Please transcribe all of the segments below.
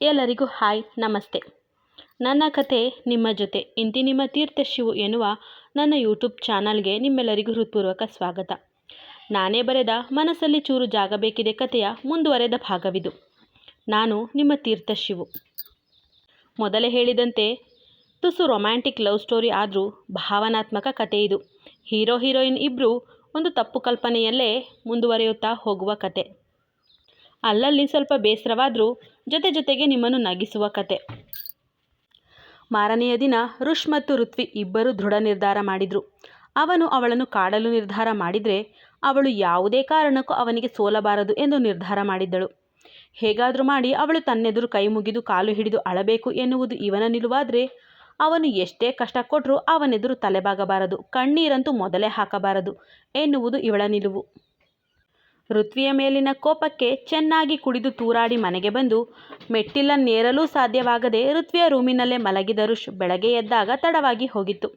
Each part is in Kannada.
ಎಲ್ಲರಿಗೂ ಹಾಯ್, ನಮಸ್ತೆ. ನನ್ನ ಕತೆ ನಿಮ್ಮ ಜೊತೆ. ಇಂತಿ ನಿಮ್ಮ ತೀರ್ಥ ಶಿವು ಎನ್ನುವ ನನ್ನ ಯೂಟ್ಯೂಬ್ ಚಾನಲ್ಗೆ ನಿಮ್ಮೆಲ್ಲರಿಗೂ ಹೃತ್ಪೂರ್ವಕ ಸ್ವಾಗತ. ನಾನೇ ಬರೆದ ಮನಸ್ಸಲ್ಲಿ ಚೂರು ಜಾಗ ಬೇಕಿದೆ ಕಥೆಯ ಮುಂದುವರೆದ ಭಾಗವಿದು. ನಾನು ನಿಮ್ಮ ತೀರ್ಥ ಶಿವು. ಮೊದಲೇ ಹೇಳಿದಂತೆ, ತುಸು ರೊಮ್ಯಾಂಟಿಕ್ ಲವ್ ಸ್ಟೋರಿ ಆದರೂ ಭಾವನಾತ್ಮಕ ಕತೆ ಇದು. ಹೀರೋ ಹೀರೋಯಿನ್ ಇಬ್ಬರು ಒಂದು ತಪ್ಪು ಕಲ್ಪನೆಯಲ್ಲೇ ಮುಂದುವರಿಯುತ್ತಾ ಹೋಗುವ ಕತೆ ಅಲ್ಲಲ್ಲಿ ಸ್ವಲ್ಪ ಬೇಸರವಾದರೂ ಜೊತೆ ಜೊತೆಗೆ ನಿಮ್ಮನ್ನು ನಗಿಸುವ ಕತೆ. ಮಾರನೆಯ ದಿನ ಋಷ್ ಮತ್ತು ಋತ್ವಿ ಇಬ್ಬರು ದೃಢ ನಿರ್ಧಾರ ಮಾಡಿದರು. ಅವನು ಅವಳನ್ನು ಕಾಡಲು ನಿರ್ಧಾರ ಮಾಡಿದರೆ ಅವಳು ಯಾವುದೇ ಕಾರಣಕ್ಕೂ ಅವನಿಗೆ ಸೋಲಬಾರದು ಎಂದು ನಿರ್ಧಾರ ಮಾಡಿದ್ದಳು. ಹೇಗಾದರೂ ಮಾಡಿ ಅವಳು ತನ್ನೆದುರು ಕೈ ಮುಗಿದು ಕಾಲು ಹಿಡಿದು ಅಳಬೇಕು ಎನ್ನುವುದು ಇವನ ನಿಲುವಾದರೆ ಅವನು ಎಷ್ಟೇ ಕಷ್ಟ ಕೊಟ್ಟರೂ ಅವನೆದುರು ತಲೆಬಾಗಬಾರದು, ಕಣ್ಣೀರಂತೂ ಮೊದಲೇ ಹಾಕಬಾರದು ಎನ್ನುವುದು ಇವಳ ನಿಲುವು. ಋತ್ವಿಯ ಮೇಲಿನ ಕೋಪಕ್ಕೆ ಚೆನ್ನಾಗಿ ಕುಡಿದು ತೂರಾಡಿ ಮನೆಗೆ ಬಂದು ಮೆಟ್ಟಿಲನ್ನೇರಲೂ ಸಾಧ್ಯವಾಗದೆ ಋತ್ವಿಯ ರೂಮಿನಲ್ಲೇ ಮಲಗಿದರೂ ಬೆಳಗ್ಗೆ ಎದ್ದಾಗ ತಡವಾಗಿ ಹೋಗಿತ್ತು.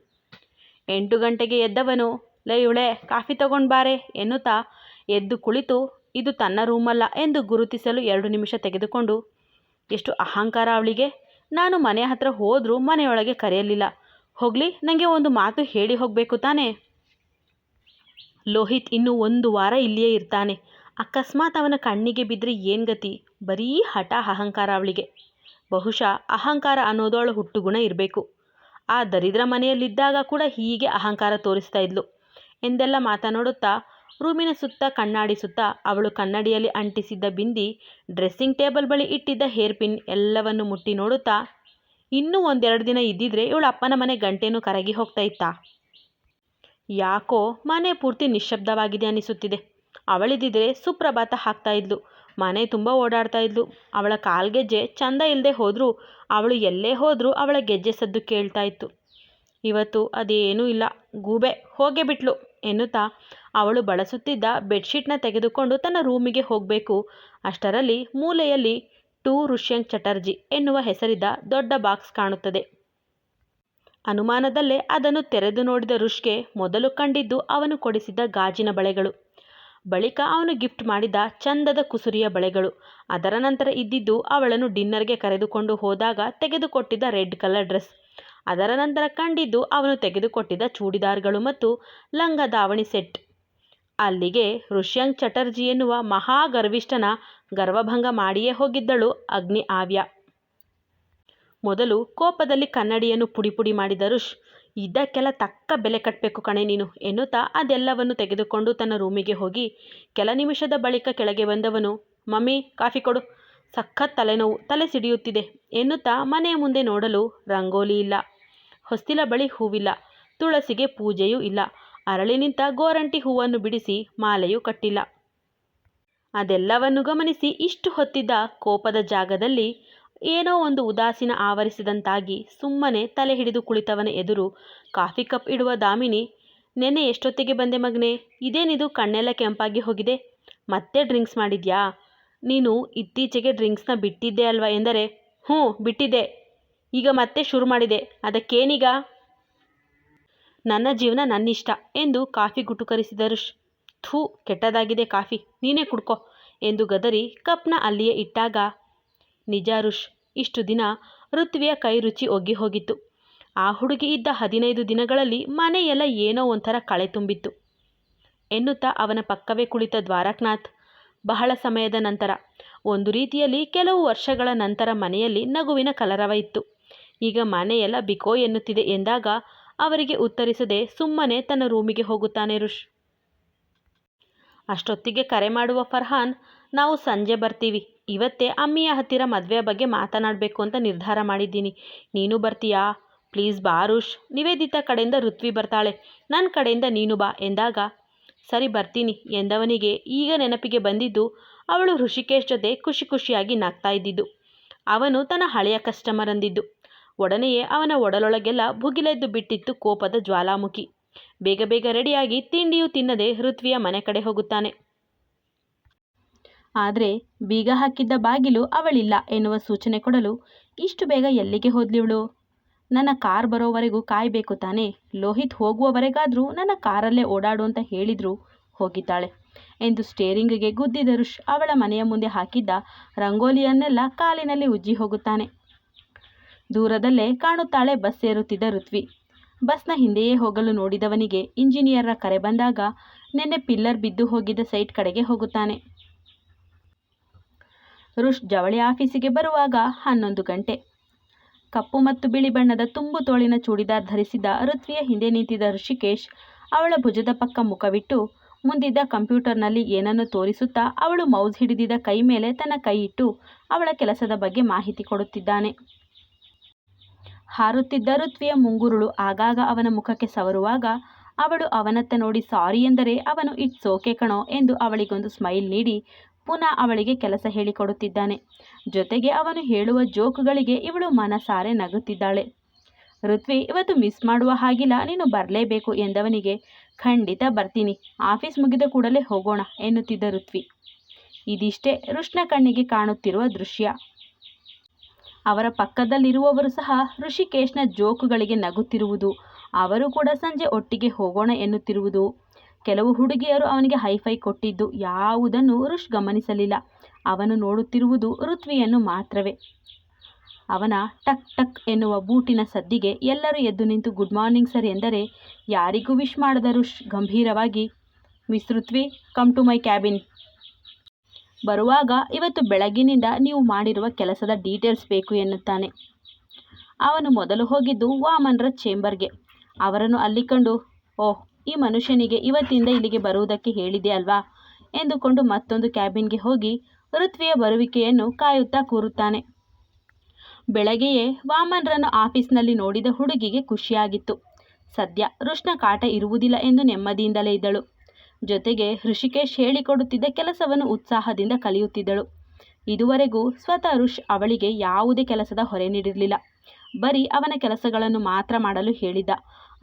ಎಂಟು ಗಂಟೆಗೆ ಎದ್ದವನು, ಲೈಯುಳೆ, ಕಾಫಿ ತಗೊಂಡು ಬಾರೆ, ಎನ್ನುತ್ತಾ ಎದ್ದು ಕುಳಿತು, ಇದು ತನ್ನ ರೂಮಲ್ಲ ಎಂದು ಗುರುತಿಸಲು ಎರಡು ನಿಮಿಷ ತೆಗೆದುಕೊಂಡು, ಎಷ್ಟು ಅಹಂಕಾರ ಅವಳಿಗೆ. ನಾನು ಮನೆ ಹತ್ರ ಹೋದರೂ ಮನೆಯೊಳಗೆ ಕರೆಯಲಿಲ್ಲ. ಹೋಗಲಿ ನನಗೆ ಒಂದು ಮಾತು ಹೇಳಿ ಹೋಗಬೇಕು ತಾನೇ. ಲೋಹಿತ್ ಇನ್ನೂ ಒಂದು ವಾರ ಇಲ್ಲಿಯೇ ಇರ್ತಾನೆ. ಅಕಸ್ಮಾತ್ ಅವನ ಕಣ್ಣಿಗೆ ಬಿದ್ದರೆ ಏನು ಗತಿ? ಬರೀ ಹಠ ಅಹಂಕಾರ ಅವಳಿಗೆ. ಬಹುಶಃ ಅಹಂಕಾರ ಅನ್ನೋದು ಅವಳ ಹುಟ್ಟುಗುಣ ಇರಬೇಕು. ಆ ದರಿದ್ರ ಮನೆಯಲ್ಲಿದ್ದಾಗ ಕೂಡ ಹೀಗೆ ಅಹಂಕಾರ ತೋರಿಸ್ತಾ ಇದ್ಲು. ಎಂದೆಲ್ಲ ಮಾತನಾಡುತ್ತಾ, ರೂಮಿನ ಸುತ್ತ ಕಣ್ಣಾಡಿಸುತ್ತಾ, ಅವಳು ಕನ್ನಡಿಯಲ್ಲಿ ಅಂಟಿಸಿದ್ದ ಬಿಂದಿ, ಡ್ರೆಸ್ಸಿಂಗ್ ಟೇಬಲ್ ಬಳಿ ಇಟ್ಟಿದ್ದ ಹೇರ್ ಪಿನ್ ಎಲ್ಲವನ್ನು ಮುಟ್ಟಿ ನೋಡುತ್ತಾ, ಇನ್ನೂ ಒಂದೆರಡು ದಿನ ಇದ್ದಿದ್ರೆ ಇವಳು ಅಪ್ಪನ ಮನೆ ಗಂಟೆನೂ ಕರಗಿ ಹೋಗ್ತಾ ಇತ್ತಾ? ಯಾಕೋ ಮನೆ ಪೂರ್ತಿ ನಿಶ್ಶಬ್ದವಾಗಿದೆ ಅನಿಸುತ್ತಿದೆ. ಅವಳಿದ್ದಿದ್ರೆ ಸುಪ್ರಭಾತ ಹಾಕ್ತಾ ಇದ್ಲು. ಮನೆ ತುಂಬ ಓಡಾಡ್ತಾ ಇದ್ಲು. ಅವಳ ಕಾಲ್ಗೆಜ್ಜೆ ಚಂದ ಇಲ್ಲದೆ ಹೋದರೂ, ಅವಳು ಎಲ್ಲೇ ಹೋದರೂ ಅವಳ ಗೆಜ್ಜೆ ಸದ್ದು ಕೇಳ್ತಾ ಇತ್ತು. ಇವತ್ತು ಅದೇನೂ ಇಲ್ಲ. ಗೂಬೆ, ಹೋಗೇ ಬಿಟ್ಲು, ಎನ್ನುತ್ತಾ ಅವಳು ಬಳಸುತ್ತಿದ್ದ ಬೆಡ್ಶೀಟ್ನ ತೆಗೆದುಕೊಂಡು ತನ್ನ ರೂಮಿಗೆ ಹೋಗಬೇಕು. ಅಷ್ಟರಲ್ಲಿ ಮೂಲೆಯಲ್ಲಿ ಟು ಋಷ್ಯಂಕ್ ಚಟರ್ಜಿ ಎನ್ನುವ ಹೆಸರಿದ್ದ ದೊಡ್ಡ ಬಾಕ್ಸ್ ಕಾಣುತ್ತದೆ. ಅನುಮಾನದಲ್ಲೇ ಅದನ್ನು ತೆರೆದು ನೋಡಿದ ಋಷ್ಗೆ ಮೊದಲು ಕಂಡಿದ್ದು ಅವನು ಕೊಡಿಸಿದ ಗಾಜಿನ ಬಳೆಗಳು. ಬಳಿಕ ಅವನು ಗಿಫ್ಟ್ ಮಾಡಿದ ಚಂದದ ಕುಸುರಿಯ ಬಳೆಗಳು. ಅದರ ನಂತರ ಇದ್ದಿದ್ದು ಅವಳನ್ನು ಡಿನ್ನರ್ಗೆ ಕರೆದುಕೊಂಡು ಹೋದಾಗ ತೆಗೆದುಕೊಟ್ಟಿದ್ದ ರೆಡ್ ಕಲರ್ ಡ್ರೆಸ್. ಅದರ ನಂತರ ಕಂಡಿದ್ದು ಅವನು ತೆಗೆದುಕೊಟ್ಟಿದ್ದ ಚೂಡಿದಾರ್ಗಳು ಮತ್ತು ಲಂಗ ದಾವಣಿ ಸೆಟ್. ಅಲ್ಲಿಗೆ ಋಷ್ಯಂಗ್ ಚಟರ್ಜಿ ಎನ್ನುವ ಮಹಾಗರ್ವಿಷ್ಠನ ಗರ್ವಭಂಗ ಮಾಡಿಯೇ ಹೋಗಿದ್ದಳು ಅಗ್ನಿ ಆವ್ಯ ಮೊದಲು ಕೋಪದಲ್ಲಿ ಕನ್ನಡಿಯನ್ನು ಪುಡಿ ಮಾಡಿದ ರುಷ್ ಇದಕ್ಕೆಲ್ಲ ತಕ್ಕ ಬೆಲೆ ಕಟ್ಟಬೇಕು ಕಣೆ ನೀನು ಎನ್ನುತ್ತಾ ಅದೆಲ್ಲವನ್ನು ತೆಗೆದುಕೊಂಡು ತನ್ನ ರೂಮಿಗೆ ಹೋಗಿ ಕೆಲ ನಿಮಿಷದ ಬಳಿಕ ಕೆಳಗೆ ಬಂದವನು, ಮಮ್ಮಿ, ಕಾಫಿ ಕೊಡು. ಸಖತ್ ತಲೆನೋವು, ತಲೆ ಸಿಡಿಯುತ್ತಿದೆ ಎನ್ನುತ್ತಾ ಮನೆಯ ಮುಂದೆ ನೋಡಲು ರಂಗೋಲಿ ಇಲ್ಲ. ಹೊಸ್ತಿಲ ಬಳಿ ಹೂವಿಲ್ಲ, ತುಳಸಿಗೆ ಪೂಜೆಯೂ ಇಲ್ಲ, ಅರಳಿ ನಿಂತ ಗೋರಂಟಿ ಹೂವನ್ನು ಬಿಡಿಸಿ ಮಾಲೆಯೂ ಕಟ್ಟಿಲ್ಲ. ಅದೆಲ್ಲವನ್ನು ಗಮನಿಸಿ ಇಷ್ಟು ಹೊತ್ತಿದ್ದ ಕೋಪದ ಜಾಗದಲ್ಲಿ ಏನೋ ಒಂದು ಉದಾಸೀನ ಆವರಿಸಿದಂತಾಗಿ ಸುಮ್ಮನೆ ತಲೆ ಹಿಡಿದು ಕುಳಿತವನ ಎದುರು ಕಾಫಿ ಕಪ್ ಇಡುವ ದಾಮಿನಿ, ನೆನ್ನೆ ಎಷ್ಟೊತ್ತಿಗೆ ಬಂದೆ ಮಗನೇ? ಇದೇನಿದು ಕಣ್ಣೆಲ್ಲ ಕೆಂಪಾಗಿ ಹೋಗಿದೆ? ಮತ್ತೆ ಡ್ರಿಂಕ್ಸ್ ಮಾಡಿದ್ಯಾ? ನೀನು ಇತ್ತೀಚೆಗೆ ಡ್ರಿಂಕ್ಸ್ನ ಬಿಟ್ಟಿದ್ದೆ ಅಲ್ವಾ ಎಂದರೆ, ಹ್ಞೂ, ಬಿಟ್ಟಿದ್ದೆ. ಈಗ ಮತ್ತೆ ಶುರು ಮಾಡಿದೆ. ಅದಕ್ಕೇನೀಗ? ನನ್ನ ಜೀವನ ನನ್ನಿಷ್ಟ ಎಂದು ಕಾಫಿ ಗುಟುಕರಿಸಿದ ಋಷ್. ಥೂ, ಕೆಟ್ಟದಾಗಿದೆ ಕಾಫಿ. ನೀನೇ ಕುಡ್ಕೋ ಎಂದು ಗದರಿ ಕಪ್ನ ಅಲ್ಲಿಯೇ ಇಟ್ಟಾಗ ನಿಜ ಋಷ್ ಇಷ್ಟು ದಿನ ಋತ್ವಿಯ ಕೈ ರುಚಿ ಒಗ್ಗಿ ಹೋಗಿತ್ತು. ಆ ಹುಡುಗಿ ಇದ್ದ ಹದಿನೈದು ದಿನಗಳಲ್ಲಿ ಮನೆಯೆಲ್ಲ ಏನೋ ಒಂಥರ ಕಳೆ ತುಂಬಿತ್ತು. ಎನ್ನುತ್ತಾ ಅವನ ಪಕ್ಕವೇ ಕುಳಿತ ದ್ವಾರಕನಾಥ್, ಬಹಳ ಸಮಯದ ನಂತರ, ಒಂದು ರೀತಿಯಲ್ಲಿ ಕೆಲವು ವರ್ಷಗಳ ನಂತರ ಮನೆಯಲ್ಲಿ ನಗುವಿನ ಕಲರವ ಇತ್ತು. ಈಗ ಮನೆಯೆಲ್ಲ ಬಿಕೋ ಎನ್ನುತ್ತಿದೆ ಎಂದಾಗ ಅವರಿಗೆ ಉತ್ತರಿಸದೆ ಸುಮ್ಮನೆ ತನ್ನ ರೂಮಿಗೆ ಹೋಗುತ್ತಾನೆ ರುಷ್ ಅಷ್ಟೊತ್ತಿಗೆ ಕರೆ ಮಾಡುವ ಫರ್ಹಾನ್, ನಾವು ಸಂಜೆ ಬರ್ತೀವಿ. ಇವತ್ತೇ ಅಮ್ಮಿಯ ಹತ್ತಿರ ಮದುವೆಯ ಬಗ್ಗೆ ಮಾತನಾಡಬೇಕು ಅಂತ ನಿರ್ಧಾರ ಮಾಡಿದ್ದೀನಿ. ನೀನು ಬರ್ತೀಯಾ? ಪ್ಲೀಸ್ ಬಾ ನಿವೇದಿತ ನಿವೇದಿತಾ ಕಡೆಯಿಂದ ಋತ್ವಿ ಬರ್ತಾಳೆ. ನನ್ನ ಕಡೆಯಿಂದ ನೀನು ಬಾ ಎಂದಾಗ, ಸರಿ ಬರ್ತೀನಿ ಎಂದವನಿಗೆ ಈಗ ನೆನಪಿಗೆ ಬಂದಿದ್ದು, ಅವಳು ಋಷಿಕೇಶ್ ಜೊತೆ ಖುಷಿ ಖುಷಿಯಾಗಿ ನಗ್ತಾ ಇದ್ದಿದ್ದು. ಅವನು ತನ್ನ ಹಳೆಯ ಕಸ್ಟಮರ್ ಅಂದಿದ್ದು. ಒಡನೆಯೇ ಅವನ ಒಡಲೊಳಗೆಲ್ಲ ಭುಗಿಲೆದ್ದು ಬಿಟ್ಟಿತ್ತು ಕೋಪದ ಜ್ವಾಲಾಮುಖಿ. ಬೇಗ ಬೇಗ ರೆಡಿಯಾಗಿ ತಿಂಡಿಯೂ ತಿನ್ನದೆ ಋತ್ವಿಯ ಮನೆ ಕಡೆ ಹೋಗುತ್ತಾನೆ. ಆದರೆ ಬೀಗ ಹಾಕಿದ್ದ ಬಾಗಿಲು ಅವಳಿಲ್ಲ ಎನ್ನುವ ಸೂಚನೆ ಕೊಡಲು ಇಷ್ಟು ಬೇಗ ಎಲ್ಲಿಗೆ ಹೋದ್ಲಿವಳು ನನ್ನ ಕಾರ್ ಬರೋವರೆಗೂ ಕಾಯಬೇಕು ತಾನೇ. ಲೋಹಿತ್ ಹೋಗುವವರೆಗಾದರೂ ನನ್ನ ಕಾರಲ್ಲೇ ಓಡಾಡು ಅಂತ ಹೇಳಿದ್ರು ಹೋಗಿದ್ದಾಳೆ ಎಂದು ಸ್ಟೇರಿಂಗ್ಗೆ ಗುದ್ದಿದ ರುಷ್ ಅವಳ ಮನೆಯ ಮುಂದೆ ಹಾಕಿದ್ದ ರಂಗೋಲಿಯನ್ನೆಲ್ಲ ಕಾಲಿನಲ್ಲಿ ಉಜ್ಜಿ ಹೋಗುತ್ತಾನೆ. ದೂರದಲ್ಲೇ ಕಾಣುತ್ತಾಳೆ ಬಸ್ ಸೇರುತ್ತಿದ್ದ ಋತ್ವಿ. ಬಸ್ನ ಹಿಂದೆಯೇ ಹೋಗಲು ನೋಡಿದವನಿಗೆ ಇಂಜಿನಿಯರ್ರ ಕರೆ ಬಂದಾಗ ನಿನ್ನೆ ಪಿಲ್ಲರ್ ಬಿದ್ದು ಹೋಗಿದ್ದ ಸೈಟ್ ಕಡೆಗೆ ಹೋಗುತ್ತಾನೆ. ರುಷ್ ಜವಳಿ ಆಫೀಸಿಗೆ ಬರುವಾಗ ಹನ್ನೊಂದು ಗಂಟೆ. ಕಪ್ಪು ಮತ್ತು ಬಿಳಿ ಬಣ್ಣದ ತುಂಬು ತೋಳಿನ ಚೂಡಿದಾರ್ ಧರಿಸಿದ್ದ ಋತ್ವಿಯ ಹಿಂದೆ ನಿಂತಿದ್ದ ಋಷಿಕೇಶ್ ಅವಳ ಭುಜದ ಪಕ್ಕ ಮುಖವಿಟ್ಟು, ಮುಂದಿದ್ದ ಕಂಪ್ಯೂಟರ್ನಲ್ಲಿ ಏನನ್ನು ತೋರಿಸುತ್ತಾ ಅವಳು ಮೌಸ್ ಹಿಡಿದಿದ್ದ ಕೈ ಮೇಲೆ ತನ್ನ ಕೈ ಇಟ್ಟು ಅವಳ ಕೆಲಸದ ಬಗ್ಗೆ ಮಾಹಿತಿ ಕೊಡುತ್ತಿದ್ದಾನೆ. ಹಾರುತ್ತಿದ್ದ ಋತ್ವಿಯ ಮುಂಗುರುಳು ಆಗಾಗ ಅವನ ಮುಖಕ್ಕೆ ಸವರುವಾಗ ಅವಳು ಅವನತ್ತ ನೋಡಿ ಸಾರಿ ಎಂದರೆ ಅವನು ಇಟ್ಸ್ ಓಕೆ ಕಣೋ ಎಂದು ಅವಳಿಗೊಂದು ಸ್ಮೈಲ್ ನೀಡಿ ಪುನಃ ಅವಳಿಗೆ ಕೆಲಸ ಹೇಳಿಕೊಡುತ್ತಿದ್ದಾನೆ. ಜೊತೆಗೆ ಅವನು ಹೇಳುವ ಜೋಕುಗಳಿಗೆ ಇವಳು ಮನಸಾರೆ ನಗುತ್ತಿದ್ದಾಳೆ. ಋತ್ವಿ, ಇವತ್ತು ಮಿಸ್ ಮಾಡುವ ಹಾಗಿಲ್ಲ, ನೀನು ಬರಲೇಬೇಕು, ಎಂದವನಿಗೆ, ಖಂಡಿತ ಬರ್ತೀನಿ, ಆಫೀಸ್ ಮುಗಿದ ಕೂಡಲೇ ಹೋಗೋಣ, ಎನ್ನುತ್ತಿದ್ದ ಋತ್ವಿ. ಇದಿಷ್ಟೇ ಋಷ್ಣ ಕಣ್ಣಿಗೆ ಕಾಣುತ್ತಿರುವ ದೃಶ್ಯ. ಅವರ ಪಕ್ಕದಲ್ಲಿರುವವರು ಸಹ ಋಷಿಕೇಶ್ನ ಜೋಕುಗಳಿಗೆ ನಗುತ್ತಿರುವುದು, ಅವರು ಕೂಡ ಸಂಜೆ ಒಟ್ಟಿಗೆ ಹೋಗೋಣ ಎನ್ನುತ್ತಿರುವುದು ಕೆಲವು ಹುಡುಗಿಯರು ಅವನಿಗೆ ಹೈಫೈ ಕೊಟ್ಟಿದ್ದು. ಯಾವುದನ್ನು ಋಷ್ ಗಮನಿಸಲಿಲ್ಲ. ಅವನು ನೋಡುತ್ತಿರುವುದು ಋತ್ವಿಯನ್ನು ಮಾತ್ರವೇ. ಅವನ ಟಕ್ ಟಕ್ ಎನ್ನುವ ಬೂಟಿನ ಸದ್ದಿಗೆ ಎಲ್ಲರೂ ಎದ್ದು ನಿಂತು ಗುಡ್ ಮಾರ್ನಿಂಗ್ ಸರ್ ಎಂದರೆ ಯಾರಿಗೂ ವಿಶ್ ಮಾಡದ ಋಷ್ ಗಂಭೀರವಾಗಿ miss Rithvi come to my cabin ಬರುವಾಗ ಇವತ್ತು ಬೆಳಗಿನಿಂದ ನೀವು ಮಾಡಿರುವ ಕೆಲಸದ ಡೀಟೇಲ್ಸ್ ಬೇಕು ಎನ್ನುತ್ತಾನೆ. ಅವನು ಮೊದಲು ಹೋಗಿದ್ದು ವಾಮನ್ರ ಚೇಂಬರ್ಗೆ ಅವರನ್ನು ಅಲ್ಲಿ ಕಂಡು, ಓಹ್ ಈ ಮನುಷ್ಯನಿಗೆ ಇವತ್ತಿಂದ ಇಲ್ಲಿಗೆ ಬರುವುದಕ್ಕೆ ಹೇಳಿದೆ ಅಲ್ವಾ? ಎಂದುಕೊಂಡು ಮತ್ತೊಂದು ಕ್ಯಾಬಿನ್ಗೆ ಹೋಗಿ ಋತ್ವಿಯ ಬರುವಿಕೆಯನ್ನು ಕಾಯುತ್ತಾ ಕೂರುತ್ತಾನೆ. ಬೆಳಗ್ಗೆಯೇ ವಾಮನ್ರನ್ನು ಆಫೀಸ್ನಲ್ಲಿ ನೋಡಿದ ಹುಡುಗಿಗೆ ಖುಷಿಯಾಗಿತ್ತು. ಸದ್ಯ ಋಷ್ಣ ಕಾಟ ಇರುವುದಿಲ್ಲ ಎಂದು ನೆಮ್ಮದಿಯಿಂದಲೇ ಇದ್ದಳು. ಜೊತೆಗೆ ಋಷಿಕೇಶ್ ಹೇಳಿಕೊಡುತ್ತಿದ್ದ ಕೆಲಸವನ್ನು ಉತ್ಸಾಹದಿಂದ ಕಲಿಯುತ್ತಿದ್ದಳು. ಇದುವರೆಗೂ ಸ್ವತಃ ಋಷ್ ಅವಳಿಗೆ ಯಾವುದೇ ಕೆಲಸದ ಹೊರೆ ನೀಡಿರಲಿಲ್ಲ. ಬರೀ ಅವನ ಕೆಲಸಗಳನ್ನು ಮಾತ್ರ ಮಾಡಲು ಹೇಳಿದ್ದ.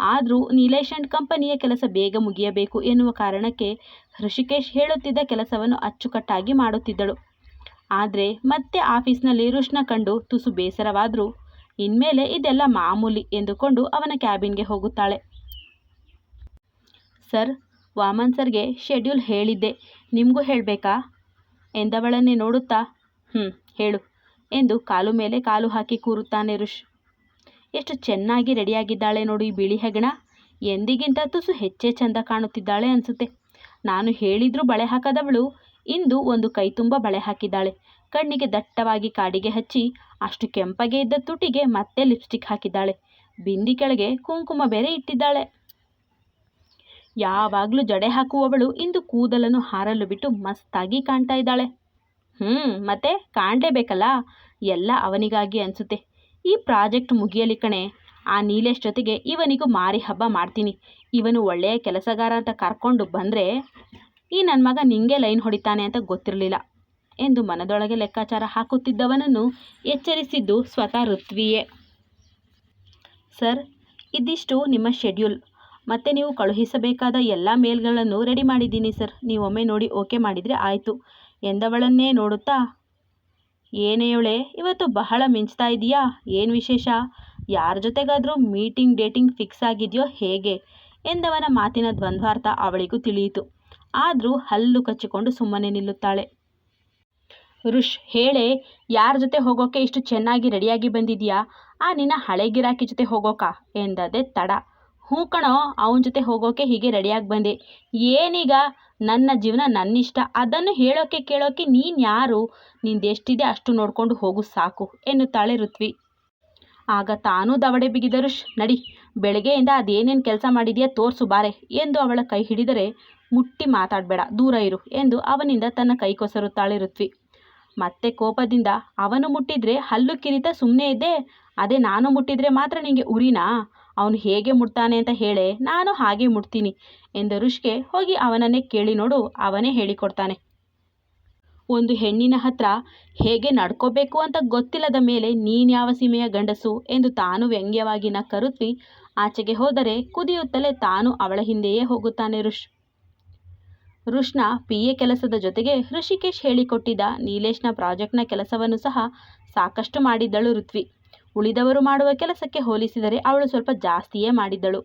ಆದರೂ ನೀಲೇಶ್ ಅಂಡ್ ಕಂಪನಿಯ ಕೆಲಸ ಬೇಗ ಮುಗಿಯಬೇಕು ಎನ್ನುವ ಕಾರಣಕ್ಕೆ ಋಷಿಕೇಶ್ ಹೇಳುತ್ತಿದ್ದ ಕೆಲಸವನ್ನು ಅಚ್ಚುಕಟ್ಟಾಗಿ ಮಾಡುತ್ತಿದ್ದಳು. ಆದರೆ ಮತ್ತೆ ಆಫೀಸ್ನಲ್ಲಿ ಋಷ್ನ ಕಂಡು ತುಸು ಬೇಸರವಾದರೂ ಇನ್ಮೇಲೆ ಇದೆಲ್ಲ ಮಾಮೂಲಿ ಎಂದುಕೊಂಡು ಅವನ ಕ್ಯಾಬಿನ್ಗೆ ಹೋಗುತ್ತಾಳೆ. ಸರ್, ವಾಮನ್ ಸರ್ಗೆ ಶೆಡ್ಯೂಲ್ ಹೇಳಿದ್ದೆ. ನಿಮಗೂ ಹೇಳಬೇಕಾ? ಎಂದವಳನ್ನೇ ನೋಡುತ್ತಾ ಹ್ಞೂ ಹೇಳು ಎಂದು ಕಾಲು ಮೇಲೆ ಕಾಲು ಹಾಕಿ ಕೂರುತ್ತಾನೆ ಋಷ್ ಎಷ್ಟು ಚೆನ್ನಾಗಿ ರೆಡಿಯಾಗಿದ್ದಾಳೆ ನೋಡು ಈ ಬಿಳಿ ಹೆಗಣ ಎಂದಿಗಿಂತ ತುಸು ಹೆಚ್ಚೇ ಚೆಂದ ಕಾಣುತ್ತಿದ್ದಾಳೆ ಅನಿಸುತ್ತೆ. ನಾನು ಹೇಳಿದ್ರೂ ಬಳೆ ಹಾಕದವಳು. ಇಂದು ಒಂದು ಕೈ ತುಂಬ ಬಳೆ ಹಾಕಿದ್ದಾಳೆ. ಕಣ್ಣಿಗೆ ದಟ್ಟವಾಗಿ ಕಾಡಿಗೆ ಹಚ್ಚಿ ಅಷ್ಟು ಕೆಂಪಗೆ ಇದ್ದ ತುಟಿಗೆ ಮತ್ತೆ ಲಿಪ್ಸ್ಟಿಕ್ ಹಾಕಿದ್ದಾಳೆ. ಬಿಂದಿ ಕೆಳಗೆ ಕುಂಕುಮ ಬೇರೆ ಇಟ್ಟಿದ್ದಾಳೆ. ಯಾವಾಗಲೂ ಜಡೆ ಹಾಕುವವಳು ಇಂದು ಕೂದಲನ್ನು ಹಾರಲು ಬಿಟ್ಟು ಮಸ್ತಾಗಿ ಕಾಣ್ತಾ ಇದ್ದಾಳೆ. ಹ್ಞೂ ಮತ್ತೆ ಕಾಣಲೇಬೇಕಲ್ಲ? ಎಲ್ಲ ಅವನಿಗಾಗಿ ಅನಿಸುತ್ತೆ. ಈ ಪ್ರಾಜೆಕ್ಟ್ ಮುಗಿಯಲಿ ಕಣೆ. ಆ ನೀಲೇಶ್ ಜೊತೆಗೆ ಇವನಿಗೂ ಮಾರಿ ಹಬ್ಬ ಮಾಡ್ತೀನಿ. ಇವನು ಒಳ್ಳೆಯ ಕೆಲಸಗಾರ ಅಂತ ಕರ್ಕೊಂಡು ಬಂದರೆ ಈ ನನ್ನ ಮಗ ನಿಂಗೆ ಲೈನ್ ಹೊಡಿತಾನೆ ಅಂತ ಗೊತ್ತಿರಲಿಲ್ಲ ಎಂದು ಮನದೊಳಗೆ ಲೆಕ್ಕಾಚಾರ ಹಾಕುತ್ತಿದ್ದವನನ್ನು ಎಚ್ಚರಿಸಿದ್ದು ಸ್ವತಃ ಋತ್ವಿಯೇ. ಸರ್, ಇದಿಷ್ಟು ನಿಮ್ಮ ಶೆಡ್ಯೂಲ್. ಮತ್ತು ನೀವು ಕಳುಹಿಸಬೇಕಾದ ಎಲ್ಲ ಮೇಲ್ಗಳನ್ನು ರೆಡಿ ಮಾಡಿದ್ದೀನಿ ಸರ್. ನೀವೊಮ್ಮೆ ನೋಡಿ ಓಕೆ ಮಾಡಿದರೆ ಆಯಿತು ಎಂದವಳನ್ನೇ ನೋಡುತ್ತಾ ಏನೇವಳೆ ಇವತ್ತು ಬಹಳ ಮಿಂಚ್ತಾ ಇದೆಯಾ? ಏನು ವಿಶೇಷ? ಯಾರ ಜೊತೆಗಾದರೂ ಮೀಟಿಂಗ್, ಡೇಟಿಂಗ್ ಫಿಕ್ಸ್ ಆಗಿದೆಯೋ ಹೇಗೆ? ಎಂದವನ ಮಾತಿನ ದ್ವಂದ್ವಾರ್ಥ ಅವಳಿಗೂ ತಿಳಿಯಿತು. ಆದರೂ ಹಲ್ಲು ಕಚ್ಚಿಕೊಂಡು ಸುಮ್ಮನೆ ನಿಲ್ಲುತ್ತಾಳೆ. ಋಷ್, ಹೇಳೆ, ಯಾರ ಜೊತೆ ಹೋಗೋಕೆ ಇಷ್ಟು ಚೆನ್ನಾಗಿ ರೆಡಿಯಾಗಿ ಬಂದಿದೆಯಾ? ಆ ನಿನ್ನ ಹಳೆ ಗಿರಾಕಿ ಜೊತೆ ಹೋಗೋಕ? ಎಂದದೆ ತಡ. ಹ್ಞೂ ಕಣೋ, ಅವನ ಜೊತೆ ಹೋಗೋಕೆ ಹೀಗೆ ರೆಡಿಯಾಗಿ ಬಂದೆ. ಏನೀಗ ನನ್ನ ಜೀವನ ನನ್ನಿಷ್ಟ. ಅದನ್ನು ಹೇಳೋಕೆ ಕೇಳೋಕೆ ನೀನು ಯಾರು? ನಿಂದೆಷ್ಟಿದೆ ಅಷ್ಟು ನೋಡಿಕೊಂಡು ಹೋಗು ಸಾಕು, ಎನ್ನುತ್ತಾಳೆ ಋತ್ವಿ. ಆಗ ತಾನೂ ದವಡೆ ಬಿಗಿದರು ಶ್ ನಡಿ, ಬೆಳಗ್ಗೆಯಿಂದ ಅದೇನೇನು ಕೆಲಸ ಮಾಡಿದೆಯಾ ತೋರಿಸು ಬಾರೆ, ಎಂದು ಅವಳ ಕೈ ಹಿಡಿದರೆ ಮುಟ್ಟಿ ಮಾತಾಡಬೇಡ, ದೂರ ಇರು, ಎಂದು ಅವನಿಂದ ತನ್ನ ಕೈ ಕೊಸರುತ್ತಾಳೆ ಋತ್ವಿ. ಮತ್ತೆ ಕೋಪದಿಂದ, ಅವನು ಮುಟ್ಟಿದ್ರೆ ಹಲ್ಲು ಕಿರಿತ ಸುಮ್ಮನೆ ಇದ್ದೆ, ಅದೇ ನಾನು ಮುಟ್ಟಿದ್ರೆ ಮಾತ್ರ ನಿಂಗೆ ಉರಿನಾ? ಅವನು ಹೇಗೆ ಮುಟ್ತಾನೆ ಅಂತ ಹೇಳೆ, ನಾನು ಹಾಗೆ ಮುಟ್ತೀನಿ ಎಂದ ಋಷ್ಗೆ ಹೋಗಿ ಅವನನ್ನೇ ಕೇಳಿ ನೋಡು, ಅವನೇ ಹೇಳಿಕೊಡ್ತಾನೆ. ಒಂದು ಹೆಣ್ಣಿನ ಹತ್ರ ಹೇಗೆ ನಡ್ಕೋಬೇಕು ಅಂತ ಗೊತ್ತಿಲ್ಲದ ಮೇಲೆ ನೀನ್ಯಾವ ಸೀಮೆಯ ಗಂಡಸು ಎಂದು ತಾನು ವ್ಯಂಗ್ಯವಾಗಿ ನಕ್ಕ ಋತ್ವಿ ಆಚೆಗೆ ಹೋದರೆ ಕುದಿಯುತ್ತಲೇ ತಾನು ಅವಳ ಹಿಂದೆಯೇ ಹೋಗುತ್ತಾನೆ ಋಷ್ ಋಷ್ನ ಪಿ ಎ ಕೆಲಸದ ಜೊತೆಗೆ ಋಷಿಕೇಶ್ ಹೇಳಿಕೊಟ್ಟಿದ್ದ ನೀಲೇಶ್ನ ಪ್ರಾಜೆಕ್ಟ್ನ ಕೆಲಸವನ್ನು ಸಹ ಸಾಕಷ್ಟು ಮಾಡಿದ್ದಳು ಋತ್ವಿ. ಉಳಿದವರು ಮಾಡುವ ಕೆಲಸಕ್ಕೆ ಹೋಲಿಸಿದರೆ ಅವಳು ಸ್ವಲ್ಪ ಜಾಸ್ತಿಯೇ ಮಾಡಿದ್ದಳು.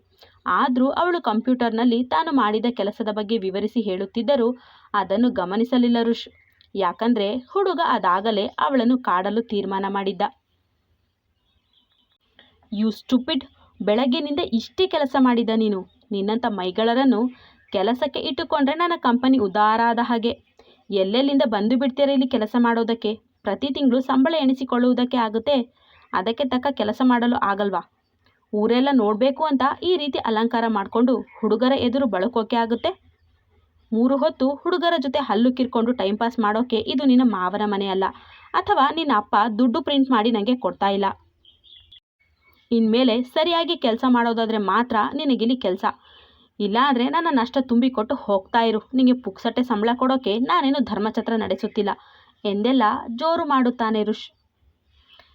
ಆದರೂ ಅವಳು ಕಂಪ್ಯೂಟರ್ನಲ್ಲಿ ತಾನು ಮಾಡಿದ ಕೆಲಸದ ಬಗ್ಗೆ ವಿವರಿಸಿ ಹೇಳುತ್ತಿದ್ದರೂ ಅದನ್ನು ಗಮನಿಸಲಿಲ್ಲ ಋಷ್. ಯಾಕಂದ್ರೆ ಹುಡುಗ ಅದಾಗಲೇ ಅವಳನ್ನು ಕಾಡಲು ತೀರ್ಮಾನ ಮಾಡಿದ್ದ. ಯು ಸ್ಟುಪಿಡ್ ಬೆಳಗ್ಗಿನಿಂದ ಇಷ್ಟೇ ಕೆಲಸ ಮಾಡಿದ ನೀನು. ನಿನ್ನಂಥ ಮೈಗಳರನ್ನು ಕೆಲಸಕ್ಕೆ ಇಟ್ಟುಕೊಂಡ್ರೆ ನನ್ನ ಕಂಪನಿ ಉದಾರಾದ ಹಾಗೆ. ಎಲ್ಲೆಲ್ಲಿಂದ ಬಂದು ಬಿಡ್ತೀರ ಇಲ್ಲಿ ಕೆಲಸ ಮಾಡೋದಕ್ಕೆ? ಪ್ರತಿ ತಿಂಗಳು ಸಂಬಳ ಎಣಿಸಿಕೊಳ್ಳುವುದಕ್ಕೆ ಆಗುತ್ತೆ. ಅದಕ್ಕೆ ತಕ್ಕ ಕೆಲಸ ಮಾಡಲು ಆಗಲ್ವಾ? ಊರೆಲ್ಲ ನೋಡಬೇಕು ಅಂತ ಈ ರೀತಿ ಅಲಂಕಾರ ಮಾಡಿಕೊಂಡು ಹುಡುಗರ ಎದುರು ಬಳಕೋಕೆ ಆಗುತ್ತೆ? ಮೂರು ಹೊತ್ತು ಹುಡುಗರ ಜೊತೆ ಹಲ್ಲು ಕಿರ್ಕೊಂಡು ಟೈಮ್ ಪಾಸ್ ಮಾಡೋಕೆ ಇದು ನಿನ್ನ ಮಾವನ ಮನೆ ಅಲ್ಲ ಅಥವಾ ನಿನ್ನ ಅಪ್ಪ ದುಡ್ಡು ಪ್ರಿಂಟ್ ಮಾಡಿ ನನಗೆ ಕೊಡ್ತಾ ಇಲ್ಲ. ಇನ್ಮೇಲೆ ಸರಿಯಾಗಿ ಕೆಲಸ ಮಾಡೋದಾದರೆ ಮಾತ್ರ ನಿನಗಿಲ್ಲಿ ಕೆಲಸ. ಇಲ್ಲಾಂದರೆ ನನ್ನ ನಷ್ಟ ತುಂಬಿಕೊಟ್ಟು ಹೋಗ್ತಾ ಇರು. ನಿನಗೆ ಪುಕ್ಸಟ್ಟೆ ಸಂಬಳ ಕೊಡೋಕೆ ನಾನೇನು ಧರ್ಮಛತ್ರ ನಡೆಸುತ್ತಿಲ್ಲ. ಎಂದೆಲ್ಲ ಜೋರು ಮಾಡುತ್ತಾನೆ ಋಷ್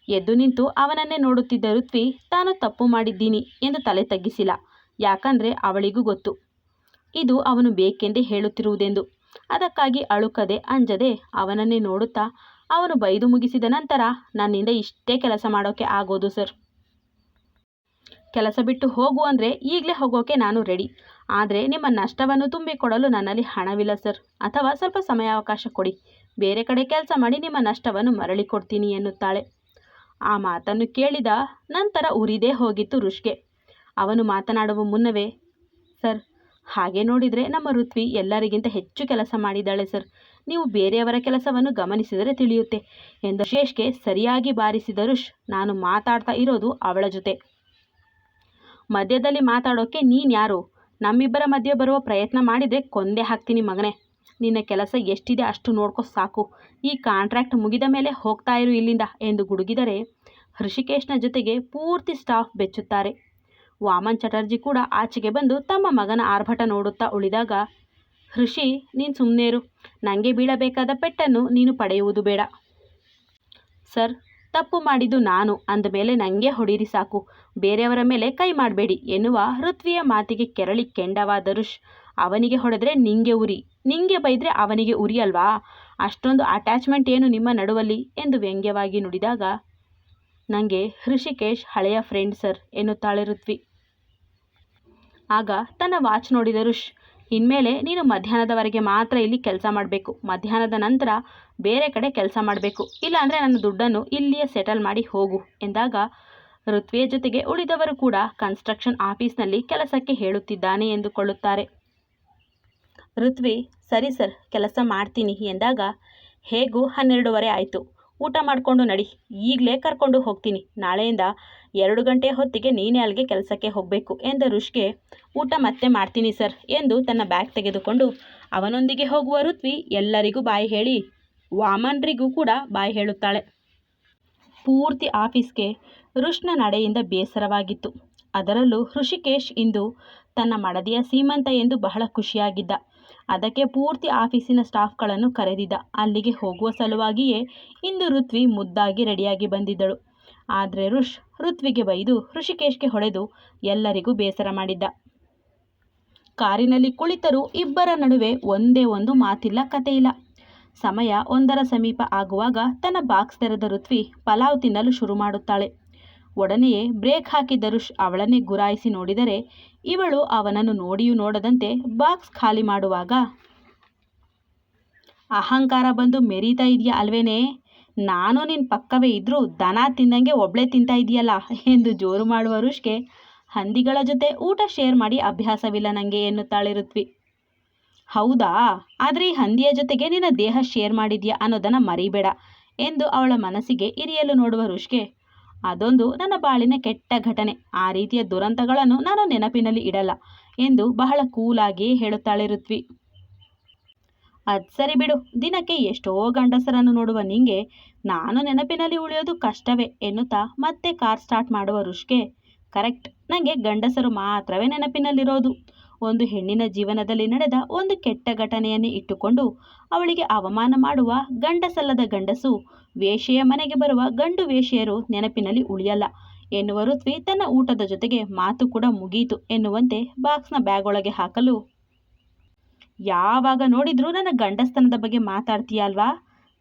ಎದ್ದು ನಿಂತು ಅವನನ್ನೇ ನೋಡುತ್ತಿದ್ದ ಋತ್ವಿ, ತಾನು ತಪ್ಪು ಮಾಡಿದ್ದೀನಿ ಎಂದು ತಲೆ ತಗ್ಗಿಸಿಲ್ಲ. ಯಾಕಂದರೆ ಅವಳಿಗೂ ಗೊತ್ತು. ಇದು ಅವನು ಬೇಕೆಂದೇ ಹೇಳುತ್ತಿರುವುದೆಂದು. ಅದಕ್ಕಾಗಿ ಅಳುಕದೆ ಅಂಜದೆ ಅವನನ್ನೇ ನೋಡುತ್ತಾ, ಅವನು ಬೈದು ಮುಗಿಸಿದ ನಂತರ ನನ್ನಿಂದ ಇಷ್ಟೇ ಕೆಲಸ ಮಾಡೋಕೆ ಆಗೋದು ಸರ್. ಕೆಲಸ ಬಿಟ್ಟು ಹೋಗು ಅಂದರೆ ಈಗಲೇ ಹೋಗೋಕೆ ನಾನು ರೆಡಿ. ಆದರೆ ನಿಮ್ಮ ನಷ್ಟವನ್ನು ತುಂಬಿಕೊಡಲು ನನ್ನಲ್ಲಿ ಹಣವಿಲ್ಲ ಸರ್. ಅಥವಾ ಸ್ವಲ್ಪ ಸಮಯಾವಕಾಶ ಕೊಡಿ. ಬೇರೆ ಕಡೆ ಕೆಲಸ ಮಾಡಿ ನಿಮ್ಮ ನಷ್ಟವನ್ನು ಮರಳಿ ಕೊಡ್ತೀನಿ ಎನ್ನುತ್ತಾಳೆ. ಆ ಮಾತನ್ನು ಕೇಳಿದ ನಂತರ ಉರಿದೇ ಹೋಗಿತ್ತು ಋಷ್ಗೆ ಅವನು ಮಾತನಾಡುವ ಮುನ್ನವೇ, ಸರ್, ಹಾಗೆ ನೋಡಿದರೆ ನಮ್ಮ ಋತ್ವಿ ಎಲ್ಲರಿಗಿಂತ ಹೆಚ್ಚು ಕೆಲಸ ಮಾಡಿದ್ದಾಳೆ ಸರ್. ನೀವು ಬೇರೆಯವರ ಕೆಲಸವನ್ನು ಗಮನಿಸಿದರೆ ತಿಳಿಯುತ್ತೆ ಎಂದು ಶೇಷ್ಗೆ ಸರಿಯಾಗಿ ಬಾರಿಸಿದ ಋಷ್ ನಾನು ಮಾತಾಡ್ತಾ ಇರೋದು ಅವಳ ಜೊತೆ. ಮಧ್ಯದಲ್ಲಿ ಮಾತಾಡೋಕ್ಕೆ ನೀನ್ಯಾರು ನಮ್ಮಿಬ್ಬರ ಮಧ್ಯೆ ಬರುವ ಪ್ರಯತ್ನ ಮಾಡಿದರೆ ಕೊಂದೇ ಹಾಕ್ತೀನಿ ಮಗನೇ. ನಿನ್ನ ಕೆಲಸ ಎಷ್ಟಿದೆ ಅಷ್ಟು ನೋಡ್ಕೊ ಸಾಕು. ಈ ಕಾಂಟ್ರಾಕ್ಟ್ ಮುಗಿದ ಮೇಲೆ ಹೋಗ್ತಾ ಇರು ಇಲ್ಲಿಂದ ಎಂದು ಗುಡುಗಿದರೆ ಹೃಷಿಕೇಶ್ನ ಜೊತೆಗೆ ಪೂರ್ತಿ ಸ್ಟಾಫ್ ಬೆಚ್ಚುತ್ತಾರೆ. ವಾಮನ್ ಚಟರ್ಜಿ ಕೂಡ ಆಚೆಗೆ ಬಂದು ತಮ್ಮ ಮಗನ ಆರ್ಭಟ ನೋಡುತ್ತಾ ಉಳಿದಾಗ, ಹೃಷಿ, ನೀನು ಸುಮ್ಮನೇರು ನನಗೆ ಬೀಳಬೇಕಾದ ಪೆಟ್ಟನ್ನು ನೀನು ಪಡೆಯುವುದು ಬೇಡ. ಸರ್ ತಪ್ಪು ಮಾಡಿದ್ದು ನಾನು. ಅಂದಮೇಲೆ ನನಗೆ ಹೊಡೀರಿ ಸಾಕು. ಬೇರೆಯವರ ಮೇಲೆ ಕೈ ಮಾಡಬೇಡಿ ಎನ್ನುವ ಋತ್ವಿಯ ಮಾತಿಗೆ ಕೆರಳಿ ಕೆಂಡವಾದ ಋಷ್ ಅವನಿಗೆ ಹೊಡೆದ್ರೆ ನಿಂಗೆ ಉರಿ. ನಿಂಗೆ ಬೈದರೆ ಅವನಿಗೆ ಉರಿ ಅಲ್ವಾ? ಅಷ್ಟೊಂದು ಅಟ್ಯಾಚ್ಮೆಂಟ್ ಏನು ನಿಮ್ಮ ನಡುವಲ್ಲಿ? ಎಂದು ವ್ಯಂಗ್ಯವಾಗಿ ನುಡಿದಾಗ ನನಗೆ ಹೃಷಿಕೇಶ್ ಹಳೆಯ ಫ್ರೆಂಡ್ ಸರ್ ಎನ್ನುತ್ತಾಳೆ ಋತ್ವಿ ಆಗ ತನ್ನ ವಾಚ್ ನೋಡಿದ ಋಷ್ ಇನ್ಮೇಲೆ ನೀನು ಮಧ್ಯಾಹ್ನದವರೆಗೆ ಮಾತ್ರ ಇಲ್ಲಿ ಕೆಲಸ ಮಾಡಬೇಕು. ಮಧ್ಯಾಹ್ನದ ನಂತರ ಬೇರೆ ಕಡೆ ಕೆಲಸ ಮಾಡಬೇಕು. ಇಲ್ಲಾಂದರೆ ನನ್ನ ದುಡ್ಡನ್ನು ಇಲ್ಲಿಯೇ ಸೆಟಲ್ ಮಾಡಿ ಹೋಗು ಎಂದಾಗ ಋತ್ವಿಯ ಜೊತೆಗೆ ಉಳಿದವರು ಕೂಡ ಕನ್ಸ್ಟ್ರಕ್ಷನ್ ಆಫೀಸ್ನಲ್ಲಿ ಕೆಲಸಕ್ಕೆ ಹೇಳುತ್ತಿದ್ದಾನೆ ಎಂದುಕೊಳ್ಳುತ್ತಾರೆ. ಋತ್ವಿ, ಸರಿ ಸರ್, ಕೆಲಸ ಮಾಡ್ತೀನಿ ಎಂದಾಗ, ಹೇಗೂ, ಹನ್ನೆರಡೂವರೆ ಆಯಿತು. ಊಟ ಮಾಡಿಕೊಂಡು ನಡಿ. ಈಗಲೇ ಕರ್ಕೊಂಡು ಹೋಗ್ತೀನಿ. ನಾಳೆಯಿಂದ ಎರಡು ಗಂಟೆ ಹೊತ್ತಿಗೆ ನೀನೇ ಅಲ್ಲಿಗೆ ಕೆಲಸಕ್ಕೆ ಹೋಗಬೇಕು ಎಂದ ಋಷ್ಗೆ ಊಟ ಮತ್ತೆ ಮಾಡ್ತೀನಿ ಸರ್ ಎಂದು ತನ್ನ ಬ್ಯಾಗ್ ತೆಗೆದುಕೊಂಡು, ಅವನೊಂದಿಗೆ ಹೋಗುವ ಋತ್ವಿ ಎಲ್ಲರಿಗೂ ಬಾಯಿ ಹೇಳಿ, ವಾಮನ್ರಿಗೂ ಕೂಡ ಬಾಯಿ ಹೇಳುತ್ತಾಳೆ. ಪೂರ್ತಿ ಆಫೀಸ್ಗೆ ಋಷ್ನ ನಡೆಯಿಂದ ಬೇಸರವಾಗಿತ್ತು. ಅದರಲ್ಲೂ ಋಷಿಕೇಶ್ ಇಂದು ತನ್ನ ಮಡದಿಯ ಸೀಮಂತ ಎಂದು ಬಹಳ ಖುಷಿಯಾಗಿದ್ದ. ಅದಕ್ಕೆ ಪೂರ್ತಿ ಆಫೀಸಿನ ಸ್ಟಾಫ್ಗಳನ್ನು ಕರೆದಿದ್ದ. ಅಲ್ಲಿಗೆ ಹೋಗುವ ಸಲುವಾಗಿಯೇ ಇಂದು ಋತ್ವಿ ಮುದ್ದಾಗಿ ರೆಡಿಯಾಗಿ ಬಂದಿದ್ದಳು. ಆದರೆ ಋಷ್ ಋತ್ವಿಗೆ ಬೈದು ಋಷಿಕೇಶ್ಗೆ ಹೊಡೆದು ಎಲ್ಲರಿಗೂ ಬೇಸರ ಮಾಡಿದ್ದ. ಕಾರಿನಲ್ಲಿ ಕುಳಿತರೂ ಇಬ್ಬರ ನಡುವೆ ಒಂದೇ ಒಂದು ಮಾತಿಲ್ಲ ಕಥೆಯಿಲ್ಲ ಸಮಯ ಒಂದರ ಸಮೀಪ ಆಗುವಾಗ ತನ್ನ ಬಾಕ್ಸ್ ತೆರೆದ ಋತ್ವಿ ಪಲಾವ್ ತಿನ್ನಲು ಶುರು ಮಾಡುತ್ತಾಳೆ. ಒಡನೆಯೇ ಬ್ರೇಕ್ ಹಾಕಿದ್ದ ಋಷ್ ಅವಳನ್ನೇ ಗುರಾಯಿಸಿ ನೋಡಿದರೆ ಇವಳು ಅವನನ್ನು ನೋಡಿಯೂ ನೋಡದಂತೆ ಬಾಕ್ಸ್ ಖಾಲಿ ಮಾಡುವಾಗ, ಅಹಂಕಾರ ಬಂದು ಮೆರೀತಾ ಇದೆಯಾ ಅಲ್ವೇನೇ? ನಾನು ನಿನ್ನ ಪಕ್ಕವೇ ಇದ್ದರೂ ದನ ತಿಂದಂಗೆ ಒಬ್ಳೆ ತಿಂತಾ ಇದೆಯಲ್ಲ ಎಂದು ಜೋರು ಮಾಡುವ ರುಷ್ಗೆ ಹಂದಿಗಳ ಜೊತೆ ಊಟ ಶೇರ್ ಮಾಡಿ ಅಭ್ಯಾಸವಿಲ್ಲ ನನಗೆ ಎನ್ನುತ್ತಾಳೆ ಋತ್ವಿ. ಹೌದಾ? ಆದರೆ ಈ ಹಂದಿಯ ಜೊತೆಗೆ ನಿನ್ನ ದೇಹ ಶೇರ್ ಮಾಡಿದ್ಯಾ ಅನ್ನೋದನ್ನು ಮರಿಬೇಡ ಎಂದು ಅವಳ ಮನಸ್ಸಿಗೆ ಇರಿಯಲು ನೋಡುವ ಋಷ್ಗೆ ಅದೊಂದು ನನ್ನ ಬಾಳಿನ ಕೆಟ್ಟ ಘಟನೆ. ಆ ರೀತಿಯ ದುರಂತಗಳನ್ನು ನಾನು ನೆನಪಿನಲ್ಲಿ ಇಡಲ್ಲ ಎಂದು ಬಹಳ ಕೂಲಾಗಿಯೇ ಹೇಳುತ್ತಾಳೆ ಋತ್ವಿ. ಅದು ಸರಿ ಬಿಡು. ದಿನಕ್ಕೆ ಎಷ್ಟೋ ಗಂಡಸರನ್ನು ನೋಡುವ ನಿಂಗೆ ನಾನು ನೆನಪಿನಲ್ಲಿ ಉಳಿಯೋದು ಕಷ್ಟವೇ ಎನ್ನುತ್ತಾ ಮತ್ತೆ ಕಾರ್ ಸ್ಟಾರ್ಟ್ ಮಾಡುವ ಋಷ್ಗೆ ಕರೆಕ್ಟ್. ನನಗೆ ಗಂಡಸರು ಮಾತ್ರವೇ ನೆನಪಿನಲ್ಲಿರೋದು. ಒಂದು ಹೆಣ್ಣಿನ ಜೀವನದಲ್ಲಿ ನಡೆದ ಒಂದು ಕೆಟ್ಟ ಘಟನೆಯನ್ನು ಇಟ್ಟುಕೊಂಡು ಅವಳಿಗೆ ಅವಮಾನ ಮಾಡುವ ಗಂಡಸಲ್ಲದ ಗಂಡಸು, ವೇಷೆಯ ಮನೆಗೆ ಬರುವ ಗಂಡು ವೇಷೆಯರು ನೆನಪಿನಲ್ಲಿ ಉಳಿಯಲ್ಲ ಎನ್ನುವ ಋತ್ವಿ ತನ್ನ ಊಟದ ಜೊತೆಗೆ ಮಾತು ಕೂಡ ಮುಗಿಯಿತು ಎನ್ನುವಂತೆ ಬಾಕ್ಸ್ನ ಬ್ಯಾಗ್ ಒಳಗೆ ಹಾಕಲು ಯಾವಾಗ ನೋಡಿದರೂ ನನ್ನ ಗಂಡಸ್ತನದ ಬಗ್ಗೆ ಮಾತಾಡ್ತೀಯ ಅಲ್ವಾ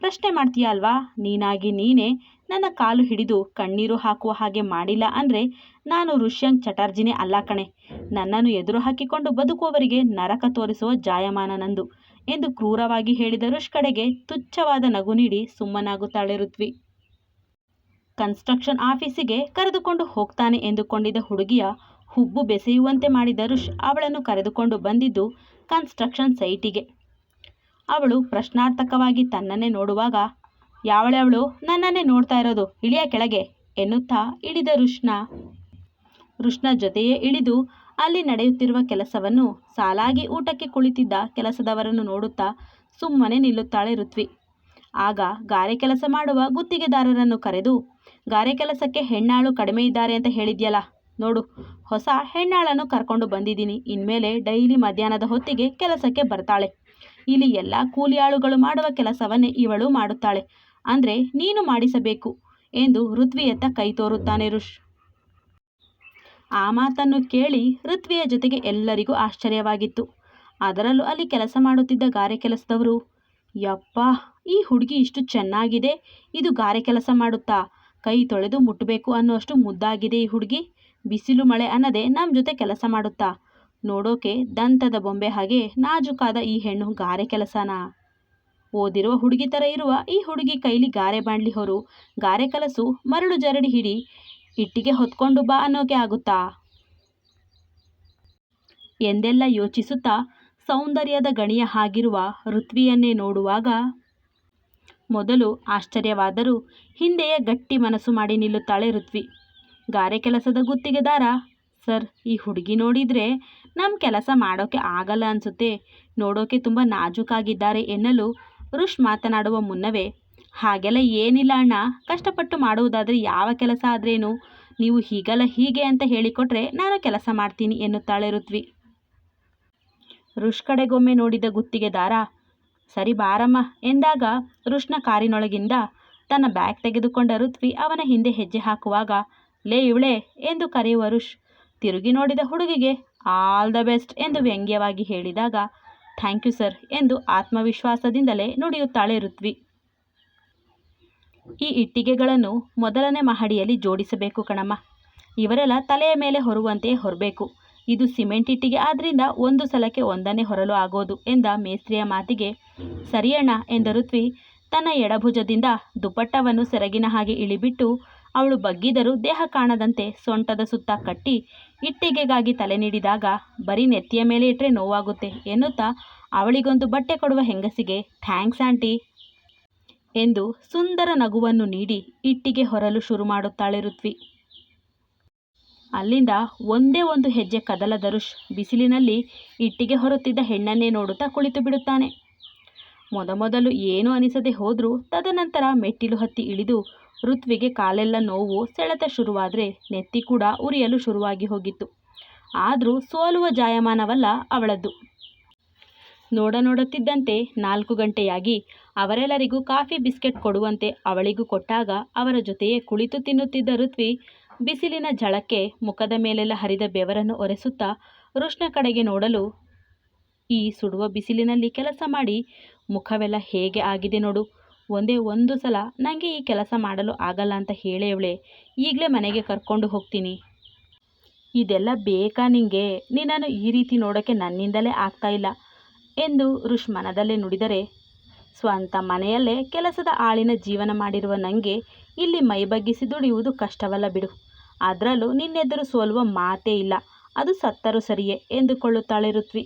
ಪ್ರಶ್ನೆ ಮಾಡ್ತೀಯ ಅಲ್ವಾ ನೀನಾಗಿ ನೀನೇ ನನ್ನ ಕಾಲು ಹಿಡಿದು ಕಣ್ಣೀರು ಹಾಕುವ ಹಾಗೆ ಮಾಡಿಲ್ಲ ಅಂದರೆ ನಾನು ಋಷ್ಯಂಗ್ ಚಟರ್ಜಿನೇ ಅಲ್ಲ ಕಣೆ. ನನ್ನನ್ನು ಎದುರು ಹಾಕಿಕೊಂಡು ಬದುಕುವವರಿಗೆ ನರಕ ತೋರಿಸುವ ಜಾಯಮಾನ ನಂದು ಎಂದು ಕ್ರೂರವಾಗಿ ಹೇಳಿದ ಋಷ್ ಕಡೆಗೆ ತುಚ್ಛವಾದ ನಗು ನೀಡಿ ಸುಮ್ಮನಾಗುತ್ತಾಳೆ ಋತ್ವಿ. ಕನ್ಸ್ಟ್ರಕ್ಷನ್ ಆಫೀಸಿಗೆ ಕರೆದುಕೊಂಡು ಹೋಗ್ತಾನೆ ಎಂದುಕೊಂಡಿದ್ದ ಹುಡುಗಿಯ ಹುಬ್ಬು ಬೆಸೆಯುವಂತೆ ಮಾಡಿದ ಋಷ್ ಅವಳನ್ನು ಕರೆದುಕೊಂಡು ಬಂದಿದ್ದು ಕನ್ಸ್ಟ್ರಕ್ಷನ್ ಸೈಟಿಗೆ. ಅವಳು ಪ್ರಶ್ನಾರ್ಥಕವಾಗಿ ತನ್ನನ್ನೇ ನೋಡುವಾಗ, ಯಾವಳೆ ಅವಳು? ನನ್ನನ್ನೇ ನೋಡ್ತಾ ಇರೋದು. ಇಳಿಯ ಕೆಳಗೆ, ಎನ್ನುತ್ತಾ ಇಳಿದ ಋಷ್ಣ ಋಷ್ಣ ಜೊತೆಯೇ ಇಳಿದು ಅಲ್ಲಿ ನಡೆಯುತ್ತಿರುವ ಕೆಲಸವನ್ನು ಸಾಲಾಗಿ ಊಟಕ್ಕೆ ಕುಳಿತಿದ್ದ ಕೆಲಸದವರನ್ನು ನೋಡುತ್ತಾ ಸುಮ್ಮನೆ ನಿಲ್ಲುತ್ತಾಳೆ ಋತ್ವಿ. ಆಗ ಗಾರೆ ಕೆಲಸ ಮಾಡುವ ಗುತ್ತಿಗೆದಾರರನ್ನು ಕರೆದು, ಗಾರೆ ಕೆಲಸಕ್ಕೆ ಹೆಣ್ಣಾಳು ಕಡಿಮೆ ಇದ್ದಾರೆ ಅಂತ ಹೇಳಿದ್ಯಲ್ಲ ನೋಡು, ಹೊಸ ಹೆಣ್ಣಾಳನ್ನು ಕರ್ಕೊಂಡು ಬಂದಿದ್ದೀನಿ. ಇನ್ಮೇಲೆ ಡೈಲಿ ಮಧ್ಯಾಹ್ನದ ಹೊತ್ತಿಗೆ ಕೆಲಸಕ್ಕೆ ಬರ್ತಾಳೆ. ಇಲ್ಲಿ ಎಲ್ಲ ಕೂಲಿಯಾಳುಗಳು ಮಾಡುವ ಕೆಲಸವನ್ನೇ ಇವಳು ಮಾಡುತ್ತಾಳೆ. ಅಂದರೆ ನೀನು ಮಾಡಿಸಬೇಕು ಎಂದು ಋತ್ವಿಯತ್ತ ಕೈ ತೋರುತ್ತಾನೆ ಋಷ್. ಆ ಮಾತನ್ನು ಕೇಳಿ ಋತ್ವಿಯ ಜೊತೆಗೆ ಎಲ್ಲರಿಗೂ ಆಶ್ಚರ್ಯವಾಗಿತ್ತು. ಅದರಲ್ಲೂ ಅಲ್ಲಿ ಕೆಲಸ ಮಾಡುತ್ತಿದ್ದ ಗಾರೆ ಕೆಲಸದವರು, ಯಪ್ಪ, ಈ ಹುಡುಗಿ ಇಷ್ಟು ಚೆನ್ನಾಗಿದೆ, ಇದು ಗಾರೆ ಕೆಲಸ ಮಾಡುತ್ತಾ? ಕೈ ತೊಳೆದು ಮುಟ್ಟಬೇಕು ಅನ್ನುವಷ್ಟು ಮುದ್ದಾಗಿದೆ ಈ ಹುಡುಗಿ. ಬಿಸಿಲು ಮಳೆ ಅನ್ನದೆ ನಮ್ಮ ಜೊತೆ ಕೆಲಸ ಮಾಡುತ್ತಾ? ನೋಡೋಕೆ ದಂತದ ಬೊಂಬೆ ಹಾಗೆ ನಾಜುಕಾದ ಈ ಹೆಣ್ಣು ಗಾರೆ ಕೆಲಸನಾ? ಓದಿರುವ ಹುಡುಗಿ ಥರ ಇರುವ ಈ ಹುಡುಗಿ ಕೈಲಿ ಗಾರೆ ಬಾಂಡ್ಲಿ ಹೊರು, ಗಾರೆ ಕಲಸು, ಮರಳು ಜರಡಿ ಹಿಡಿ, ಇಟ್ಟಿಗೆ ಹೊತ್ಕೊಂಡು ಬಾ ಅನ್ನೋಕೆ ಆಗುತ್ತಾ? ಎಂದೆಲ್ಲ ಯೋಚಿಸುತ್ತಾ ಸೌಂದರ್ಯದ ಗಣಿಯ ಹಾಗಿರುವ ಋತ್ವಿಯನ್ನೇ ನೋಡುವಾಗ ಮೊದಲು ಆಶ್ಚರ್ಯವಾದರೂ ಹಿಂದೆಯೇ ಗಟ್ಟಿ ಮನಸ್ಸು ಮಾಡಿ ನಿಲ್ಲುತ್ತಾಳೆ ಋತ್ವಿ. ಗಾರೆ ಕೆಲಸದ ಗುತ್ತಿಗೆದಾರ ಸರ್, ಈ ಹುಡುಗಿ ನೋಡಿದರೆ ನಮ್ಮ ಕೆಲಸ ಮಾಡೋಕ್ಕೆ ಆಗಲ್ಲ ಅನಿಸುತ್ತೆ. ನೋಡೋಕೆ ತುಂಬ ನಾಜೂಕಾಗಿದ್ದಾರೆ ಎನ್ನಲು ರುಷ್ ಮಾತನಾಡುವ ಮುನ್ನವೇ, ಹಾಗೆಲ್ಲ ಏನಿಲ್ಲ ಅಣ್ಣ. ಕಷ್ಟಪಟ್ಟು ಮಾಡುವುದಾದರೆ ಯಾವ ಕೆಲಸ ಆದ್ರೇನು? ನೀವು ಹೀಗಲ್ಲ ಹೀಗೆ ಅಂತ ಹೇಳಿಕೊಟ್ರೆ ನಾನು ಕೆಲಸ ಮಾಡ್ತೀನಿ ಎನ್ನುತ್ತಾಳೆ ಋತ್ವಿ. ಋಷ್ ಕಡೆಗೊಮ್ಮೆ ನೋಡಿದ ಗುತ್ತಿಗೆದಾರ ಸರಿ ಬಾರಮ್ಮ ಎಂದಾಗ ಋಷ್ನ ಕಾರಿನೊಳಗಿಂದ ತನ್ನ ಬ್ಯಾಗ್ ತೆಗೆದುಕೊಂಡ ಋತ್ವಿ ಅವನ ಹಿಂದೆ ಹೆಜ್ಜೆ ಹಾಕುವಾಗ ಲೇ ಇವಳೆ ಎಂದು ಕರೆಯುವ ತಿರುಗಿ ನೋಡಿದ ಹುಡುಗಿಗೆ, ಆಲ್ ದ ಬೆಸ್ಟ್ ಎಂದು ವ್ಯಂಗ್ಯವಾಗಿ ಹೇಳಿದಾಗ, ಥ್ಯಾಂಕ್ ಯು ಸರ್ ಎಂದು ಆತ್ಮವಿಶ್ವಾಸದಿಂದಲೇ ನುಡಿಯುತ್ತಾಳೆ ಋತ್ವಿ. ಈ ಇಟ್ಟಿಗೆಗಳನ್ನು ಮೊದಲನೇ ಮಹಡಿಯಲ್ಲಿ ಜೋಡಿಸಬೇಕು ಕಣಮ್ಮ. ಇವರೆಲ್ಲ ತಲೆಯ ಮೇಲೆ ಹೊರುವಂತೆ ಹೊರಬೇಕು. ಇದು ಸಿಮೆಂಟ್ ಇಟ್ಟಿಗೆ ಆದ್ರಿಂದ ಒಂದು ಸಲಕ್ಕೆ ಒಂದನೇ ಹೊರಲು ಆಗೋದು ಎಂದ ಮೇಸ್ತ್ರಿಯ ಮಾತಿಗೆ, ಸರಿಯಣ್ಣ ಎಂದ ಋತ್ವಿ ತನ್ನ ಎಡಭುಜದಿಂದ ದುಪ್ಪಟ್ಟವನ್ನು ಸೆರಗಿನ ಹಾಗೆ ಇಳಿಬಿಟ್ಟು ಅವಳು ಬಗ್ಗಿದರೂ ದೇಹ ಕಾಣದಂತೆ ಸೊಂಟದ ಸುತ್ತ ಕಟ್ಟಿ ಇಟ್ಟಿಗೆಗಾಗಿ ತಲೆ ನೀಡಿದಾಗ, ಬರೀ ನೆತ್ತಿಯ ಮೇಲೆ ಇಟ್ಟರೆ ನೋವಾಗುತ್ತೆ ಎನ್ನುತ್ತಾ ಅವಳಿಗೊಂದು ಬಟ್ಟೆ ಕೊಡುವ ಹೆಂಗಸಿಗೆ, ಥ್ಯಾಂಕ್ಸ್, ಆಂಟಿ ಎಂದು ಸುಂದರ ನಗುವನ್ನು ನೀಡಿ ಇಟ್ಟಿಗೆ ಹೊರಲು ಶುರು ಮಾಡುತ್ತಾಳೆ ಋತ್ವಿ. ಅಲ್ಲಿಂದ ಒಂದೇ ಒಂದು ಹೆಜ್ಜೆ ಕದಲದರು ಬಿಸಿಲಿನಲ್ಲಿ ಇಟ್ಟಿಗೆ ಹೊರುತ್ತಿದ್ದ ಹೆಣ್ಣನ್ನೇ ನೋಡುತ್ತಾ ಕುಳಿತು ಬಿಡುತ್ತಾನೆ. ಮೊದಮೊದಲು ಏನೂ ಅನಿಸದೆ ಹೋದರೂ ತದನಂತರ ಮೆಟ್ಟಿಲು ಹತ್ತಿ ಇಳಿದು ಋತ್ವಿಗೆ ಕಾಲೆಲ್ಲ ನೋವು ಸೆಳೆತ ಶುರುವಾದರೆ ನೆತ್ತಿ ಕೂಡ ಉರಿಯಲು ಶುರುವಾಗಿ ಹೋಗಿತ್ತು. ಆದರೂ ಸೋಲುವ ಜಾಯಮಾನವಲ್ಲ ಅವಳದ್ದು. ನೋಡ ನೋಡುತ್ತಿದ್ದಂತೆ ನಾಲ್ಕು ಗಂಟೆಯಾಗಿ ಅವರೆಲ್ಲರಿಗೂ ಕಾಫಿ ಬಿಸ್ಕೆಟ್ ಕೊಡುವಂತೆ ಅವಳಿಗೂ ಕೊಟ್ಟಾಗ ಅವರ ಜೊತೆಯೇ ಕುಳಿತು ತಿನ್ನುತ್ತಿದ್ದ ಋತ್ವಿ ಬಿಸಿಲಿನ ಝಳಕ್ಕೆ ಮುಖದ ಮೇಲೆಲ್ಲ ಹರಿದ ಬೆವರನ್ನು ಒರೆಸುತ್ತಾ ಋಷ್ಣ ಕಡೆಗೆ ನೋಡಲು, ಈ ಸುಡುವ ಬಿಸಿಲಿನಲ್ಲಿ ಕೆಲಸ ಮಾಡಿ, ಮುಖವೆಲ್ಲ ಹೇಗೆ ಆಗಿದೆ ನೋಡು. ಒಂದೇ ಒಂದು ಸಲ ನನಗೆ ಈ ಕೆಲಸ ಮಾಡಲು ಆಗಲ್ಲ ಅಂತ ಹೇಳೇವಳೆ. ಈಗಲೇ ಮನೆಗೆ ಕರ್ಕೊಂಡು ಹೋಗ್ತೀನಿ. ಇದೆಲ್ಲ ಬೇಕಾ ನಿಂಗೆ? ನಿನ್ನನ್ನು ಈ ರೀತಿ ನೋಡೋಕ್ಕೆ ನನ್ನಿಂದಲೇ ಆಗ್ತಾ ಇಲ್ಲ ಎಂದು ಋಷ್ ಮನದಲ್ಲೇ ನುಡಿದರೆ. ಸ್ವಂತ ಮನೆಯಲ್ಲೇ ಕೆಲಸದ ಆಳಿನ ಜೀವನ ಮಾಡಿರುವ ನನಗೆ ಇಲ್ಲಿ ಮೈಬಗ್ಗಿಸಿ ದುಡಿಯುವುದು ಕಷ್ಟವಲ್ಲ ಬಿಡು. ಅದರಲ್ಲೂ ನಿನ್ನೆದುರು ಸೋಲುವ ಮಾತೇ ಇಲ್ಲ. ಅದು ಸತ್ತರೂ ಸರಿಯೇ ಎಂದುಕೊಳ್ಳುತ್ತಾಳೆ ಋತ್ವಿ.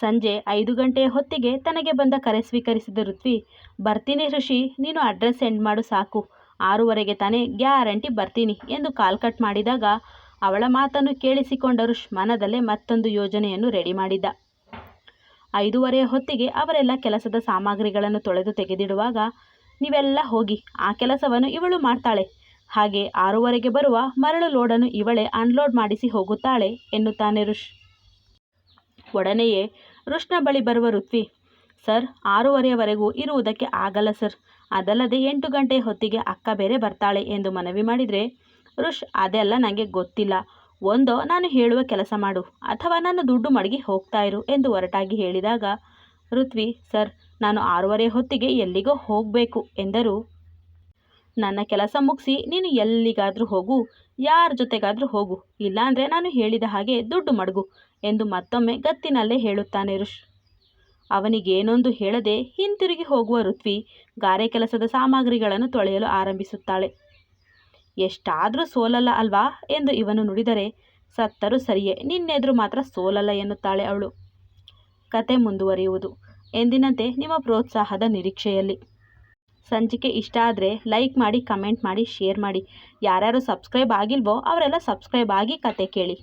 ಸಂಜೆ ಐದು ಗಂಟೆಯ ಹೊತ್ತಿಗೆ ತನಗೆ ಬಂದ ಕರೆ ಸ್ವೀಕರಿಸಿದ ಋತ್ವಿ, ಬರ್ತೀನಿ ಋಷಿ, ನೀನು ಅಡ್ರೆಸ್ ಸೆಂಡ್ ಮಾಡು ಸಾಕು. ಆರೂವರೆಗೆ ತಾನೇ ಗ್ಯಾರಂಟಿ ಬರ್ತೀನಿ ಎಂದು ಕಾಲ್ ಕಟ್ ಮಾಡಿದಾಗ ಅವಳ ಮಾತನ್ನು ಕೇಳಿಸಿಕೊಂಡ ಋಷ್ ಮನದಲ್ಲೇ ಮತ್ತೊಂದು ಯೋಜನೆಯನ್ನು ರೆಡಿ ಮಾಡಿದ್ದ ಐದೂವರೆಯ ಹೊತ್ತಿಗೆ ಅವರೆಲ್ಲ ಕೆಲಸದ ಸಾಮಗ್ರಿಗಳನ್ನು ತೊಳೆದು ತೆಗೆದಿಡುವಾಗ, ನೀವೆಲ್ಲ ಹೋಗಿ, ಆ ಕೆಲಸವನ್ನು ಇವಳು ಮಾಡ್ತಾಳೆ. ಹಾಗೆ ಆರೂವರೆಗೆ ಬರುವ ಮರಳು ಲೋಡನ್ನು ಇವಳೇ ಅನ್ಲೋಡ್ ಮಾಡಿಸಿ ಹೋಗುತ್ತಾಳೆ ಎನ್ನುತ್ತಾನೆ ಋಷ್. ಒಡನೆಯೇ ಋಷ್ನ ಬಳಿ ಬರುವ ಋತ್ವಿ, ಸರ್, ಆರೂವರೆಯವರೆಗೂ ಇರುವುದಕ್ಕೆ ಆಗಲ್ಲ, ಸರ್. ಅದಲ್ಲದೆ ಎಂಟು ಗಂಟೆ ಹೊತ್ತಿಗೆ ಅಕ್ಕ ಬೇರೆ ಬರ್ತಾಳೆ ಎಂದು ಮನವಿ ಮಾಡಿದರೆ, ಋಷ್, ಅದೆಲ್ಲ ನನಗೆ ಗೊತ್ತಿಲ್ಲ. ಒಂದೋ, ನಾನು ಹೇಳುವ ಕೆಲಸ ಮಾಡು, ಅಥವಾ ನಾನು ದುಡ್ಡು ಮಡಗಿ ಹೋಗ್ತಾ ಇರು ಎಂದು ಒರಟಾಗಿ ಹೇಳಿದಾಗ, ಋತ್ವಿ, ಸರ್, ನಾನು ಆರೂವರೆ ಹೊತ್ತಿಗೆ ಎಲ್ಲಿಗೋ ಹೋಗಬೇಕು ಎಂದರು. ನನ್ನ ಕೆಲಸ ಮುಗಿಸಿ, ನೀನು ಎಲ್ಲಿಗಾದರೂ ಹೋಗು, ಯಾರ ಜೊತೆಗಾದರೂ ಹೋಗು, ಇಲ್ಲಾಂದರೆ ನಾನು ಹೇಳಿದ ಹಾಗೆ ದುಡ್ಡು ಮಡಗು ಎಂದು ಮತ್ತೊಮ್ಮೆ ಗತ್ತಿನಲ್ಲೇ ಹೇಳುತ್ತಾನೆ ಋಷ್. ಅವನಿಗೇನೊಂದು ಹೇಳದೆ ಹಿಂತಿರುಗಿ ಹೋಗುವ ಋತ್ವಿ ಗಾರೆ ಕೆಲಸದ ಸಾಮಗ್ರಿಗಳನ್ನು ತೊಳೆಯಲು ಆರಂಭಿಸುತ್ತಾಳೆ. ಎಷ್ಟಾದರೂ ಸೋಲಲ್ಲ ಅಲ್ವಾ ಎಂದು ಇವನು ನುಡಿದರೆ, ಸತ್ತರೂ ಸರಿಯೇ, ನಿನ್ನೆದುರು ಮಾತ್ರ ಸೋಲಲ್ಲ ಎನ್ನುತ್ತಾಳೆ ಅವಳು. ಕತೆ ಮುಂದುವರಿಯುವುದು. ಎಂದಿನಂತೆ ನಿಮ್ಮ ಪ್ರೋತ್ಸಾಹದ ನಿರೀಕ್ಷೆಯಲ್ಲಿ. ಸಂಚಿಕೆ ಇಷ್ಟ ಆದರೆ ಲೈಕ್ ಮಾಡಿ ಕಮೆಂಟ್ ಮಾಡಿ ಶೇರ್ ಮಾಡಿ. ಯಾರ್ಯಾರು ಸಬ್ಸ್ಕ್ರೈಬ್ ಆಗಿಲ್ವೋ ಅವರೆಲ್ಲ ಸಬ್ಸ್ಕ್ರೈಬ್ ಆಗಿ ಕತೆ ಕೇಳಿ.